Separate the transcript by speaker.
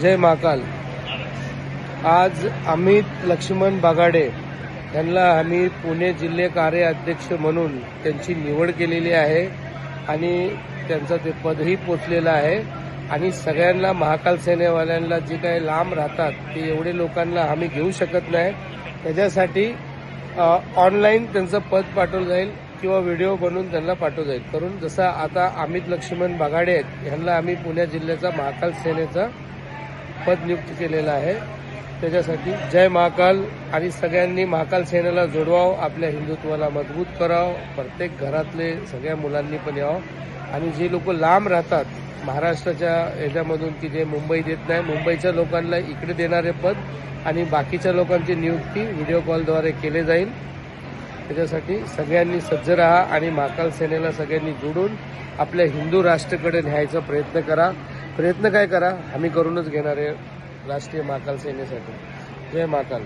Speaker 1: जय महाकाल. आज अमित लक्ष्मण बागाडे यांना आम्ही पुणे जिल्हे कार्य अध्यक्ष म्हणून त्यांची निवड केलेली आहे आणि त्यांचं ते पदही पोचलेलं आहे. आणि सगळ्यांना महाकाल सेनेवाल्यांना जे काही लांब राहतात ते एवढे लोकांना आम्ही घेऊ शकत नाही. त्याच्यासाठी ऑनलाईन त्यांचं पद पाठवलं जाईल. किंवा व्हिडिओ बनवून त्यांना पाठवलं जाईल करून जसा आता अमित लक्ष्मण बागाडे आहेत ह्यांना आम्ही पुणे जिल्ह्याचा महाकाल सेनेचा पद नियुक्त केलेलं आहे. त्याच्यासाठी जय महाकाल आणि सगळ्यांनी महाकाल सेनेला जोडवावं आपल्या हिंदुत्वाला मजबूत करावं प्रत्येक घरातले सगळ्या मुलांनी पण यावं. आणि जे लोक लांब राहतात महाराष्ट्राच्या ह्याच्यामधून की जे मुंबईत येत नाही मुंबईच्या लोकांना इकडे देणारे पद आणि बाकीच्या लोकांची नियुक्ती व्हिडिओ कॉलद्वारे केले जाईल. त्याच्यासाठी सगळ्यांनी सज्ज राहा आणि महाकाल सेनेला सगळ्यांनी जोडून आपल्या हिंदू राष्ट्राकडे न्यायचा प्रयत्न करा. प्रयत्न काय करा? आम्ही करूनच घेणार आहे राष्ट्रीय महाकाल सेनेसाठी. जय महाकाल.